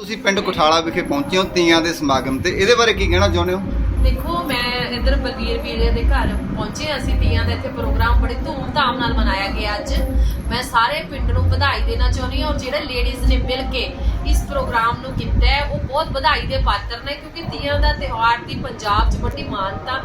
ਤੁਸੀਂ ਪਿੰਡ ਕੁਠਾਲਾ ਵਿਖੇ ਪਹੁੰਚੇ ਹੋ ਤੀਆਂ ਦੇ ਸਮਾਗਮ ਤੇ। ਇਹਦੇ ਬਾਰੇ ਕੀ ਕਹਿਣਾ ਚਾਹੁੰਦੇ ਹੋ? ਦੇਖੋ, ਮੈਂ ਇਧਰ ਬਲਵੀਰ ਵੀਰੇ ਦੇ ਘਰ ਪਹੁੰਚੇ ਅਸੀਂ ਤੀਆਂ ਦਾ ਇੱਥੇ ਪ੍ਰੋਗਰਾਮ ਬੜੇ ਧੂਮ-ਧਾਮ ਨਾਲ ਮਨਾਇਆ ਗਿਆ ਅੱਜ। ਮੈਂ ਸਾਰੇ ਪਿੰਡ ਨੂੰ ਵਧਾਈ ਦੇਣਾ ਚਾਹੁੰਦੀ ਹਾਂ ਔਰ ਜਿਹੜੇ ਲੇਡੀਜ਼ ਨੇ ਮਿਲ ਕੇ ਇਸ ਪ੍ਰੋਗਰਾਮ ਨੂੰ ਕੀਤਾ ਹੈ, ਉਹ ਬਹੁਤ ਵਧਾਈ ਦੇ ਪਾਤਰ ਨੇ, ਕਿਉਂਕਿ ਤੀਆਂ ਦਾ ਤਿਉਹਾਰ ਦੀ ਪੰਜਾਬ 'ਚ ਵੱਡੀ ਮਾਨਤਾ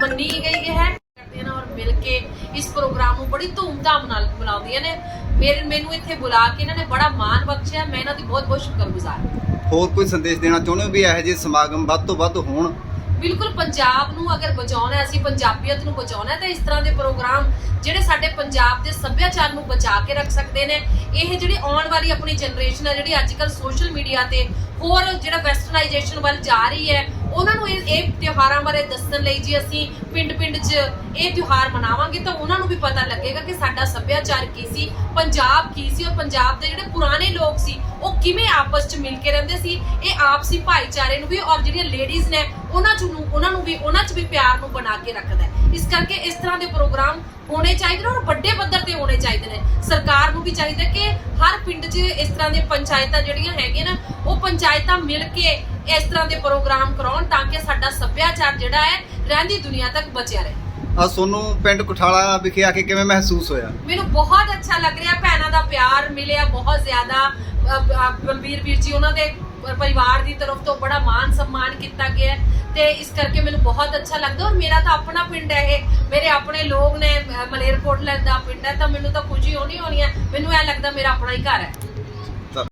ਮੰਨੀ ਗਈ ਹੈ। ਕਰਦੇ ਨੇ ਔਰ ਮਿਲ ਕੇ ਇਸ ਪ੍ਰੋਗਰਾਮ ਨੂੰ ਬੜੀ ਧੂਮ-ਧਾਮ ਨਾਲ ਮਨਾਉਂਦੀਆਂ ਨੇ। ਮੇਰੇ ਮੈਨੂੰ ਇੱਥੇ ਬੁਲਾ ਕੇ ਇਹਨਾਂ ਨੇ ਬੜਾ ਮਾਣ ਬਖਸ਼ਿਆ ਮੈਂ ਇਹਨਾਂ ਦੀ ਬਹੁਤ-ਬਹੁਤ ਸ਼ੁਕਰਗੁਜ਼ਾਰ ਹਾਂ। ਹੋਰ ਕੋਈ ਸੰਦੇਸ਼ ਦੇਣਾ ਚਾਹੁੰਦੇ ਹੋ ਵੀ ਇਹੋ ਜਿਹੇ ਸਮਾਗਮ ਵੱਧ ਤੋਂ ਵੱਧ ਹੋਣ? ਬਿਲਕੁਲ ਪੰਜਾਬ ਨੂੰ ਅਗਰ ਬਚਾਉਣਾ ਹੈ, ਅਸੀਂ ਪੰਜਾਬੀਅਤ ਨੂੰ ਬਚਾਉਣਾ ਹੈ ਤਾਂ ਇਸ ਤਰ੍ਹਾਂ ਦੇ ਪ੍ਰੋਗਰਾਮ ਜਿਹੜੇ ਸਾਡੇ ਪੰਜਾਬ ਦੇ ਸੱਭਿਆਚਾਰ ਨੂੰ ਬਚਾ ਕੇ ਰੱਖ ਸਕਦੇ ਨੇ। ਇਹ ਜਿਹੜੀ ਆਉਣ ਵਾਲੀ ਆਪਣੀ ਜਨਰੇਸ਼ਨ ਹੈ ਜਿਹੜੀ ਅੱਜ ਕੱਲ ਸੋਸ਼ਲ ਮੀਡੀਆ ਤੇ ਹੋਰ ਜਿਹੜਾ ਵੈਸਟਰਨਾਈਜੇਸ਼ਨ ਵੱਲ ਜਾ ਰਹੀ ਹੈ ਉਹਨਾਂ ਨੂੰ ਇਹ ਇਹ ਤਿਉਹਾਰਾਂ ਬਾਰੇ ਦੱਸਣ ਲਈ ਜੀ ਅਸੀਂ ਪਿੰਡ-ਪਿੰਡ 'ਚ ਇਹ ਤਿਉਹਾਰ ਮਨਾਵਾਂਗੇ ਤਾਂ ਉਹਨਾਂ ਨੂੰ ਵੀ ਪਤਾ ਲੱਗੇਗਾ ਕਿ ਸਾਡਾ ਸੱਭਿਆਚਾਰ ਕੀ ਸੀ, ਪੰਜਾਬ ਕੀ ਸੀ ਔਰ ਪੰਜਾਬ ਦੇ ਜਿਹੜੇ ਪੁਰਾਣੇ ਲੋਕ ਸੀ, ਉਹ ਕਿਵੇਂ ਆਪਸ 'ਚ ਮਿਲ ਕੇ ਰਹਿੰਦੇ ਸੀ, ਇਹ ਆਪਸੀ ਭਾਈਚਾਰੇ ਨੂੰ ਵੀ ਔਰ ਜਿਹੜੀਆਂ ਲੇਡੀਜ਼ ਨੇ ਉਹਨਾਂ 'ਚ ਨੂੰ, ਉਹਨਾਂ ਨੂੰ ਵੀ, ਉਹਨਾਂ 'ਚ ਵੀ ਪਿਆਰ ਨੂੰ ਬਣਾ ਕੇ ਰੱਖਦਾ ਹੈ। ਇਸ ਕਰਕੇ ਇਸ ਤਰ੍ਹਾਂ ਦੇ ਪ੍ਰੋਗਰਾਮ ਹੋਣੇ ਚਾਹੀਦੇ ਨੇ ਔਰ ਵੱਡੇ ਪੱਧਰ ਤੇ ਹੋਣੇ ਚਾਹੀਦੇ ਨੇ। ਸਰਕਾਰ ਨੂੰ ਵੀ ਚਾਹੀਦਾ ਕਿ ਹਰ ਪਿੰਡ 'ਚ ਇਸ ਤਰ੍ਹਾਂ ਦੇ ਪੰਚਾਇਤਾਂ ਜਿਹੜੀਆਂ ਹੈਗੀਆਂ ਨਾ, ਉਹ ਪੰਚਾਇਤਾਂ ਮਿਲ ਕੇ ਇਸ ਤਰ੍ਹਾਂ ਦੇ ਪ੍ਰੋਗਰਾਮ ਕਰਾਉਣ ਤਾਂ ਕਿ ਸਾਡਾ ਸੱਭਿਆਚਾਰ ਜਿਹੜਾ ਹੈ ਰਹਿੰਦੀ ਦੁਨੀਆ ਤੱਕ ਬਚਿਆ ਰਹੇ। ਆ ਸੋਨੂੰ ਪਿੰਡ ਕੁਠਾਲਾ ਵਿਖੇ ਆ ਕੇ ਕਿਵੇਂ ਮਹਿਸੂਸ ਹੋਇਆ? ਮੈਨੂੰ ਬਹੁਤ ਅੱਛਾ ਲੱਗ ਰਿਹਾ ਭੈਣਾਂ ਦਾ ਪਿਆਰ ਮਿਲਿਆ ਬਹੁਤ ਜ਼ਿਆਦਾ। ਬਲਬੀਰ ਵੀਰ ਜੀ ਉਹਨਾਂ ਦੇ ਪਰਿਵਾਰ ਦੀ ਤਰਫ ਤੋਂ ਬੜਾ ਮਾਨ ਸਨਮਾਨ ਕੀਤਾ ਗਿਆ ਤੇ ਇਸ ਕਰਕੇ ਮੈਨੂੰ ਬਹੁਤ ਅੱਛਾ ਲੱਗਦਾ ਔਰ ਮੇਰਾ ਤਾਂ ਆਪਣਾ ਪਿੰਡ ਹੈ ਇਹ। ਮੇਰੇ ਆਪਣੇ ਲੋਕ ਨੇ ਮਲੇਰਕੋਟਲਾ ਦਾ ਪਿੰਡ ਹੈ ਤਾਂ ਮੈਨੂੰ ਤਾਂ ਖੁਸ਼ੀ ਹੋਣੀ ਹੋਣੀ ਹੈ ਮੈਨੂੰ ਐ ਲੱਗਦਾ ਮੇਰਾ ਆਪਣਾ ਹੀ ਘਰ ਹੈ।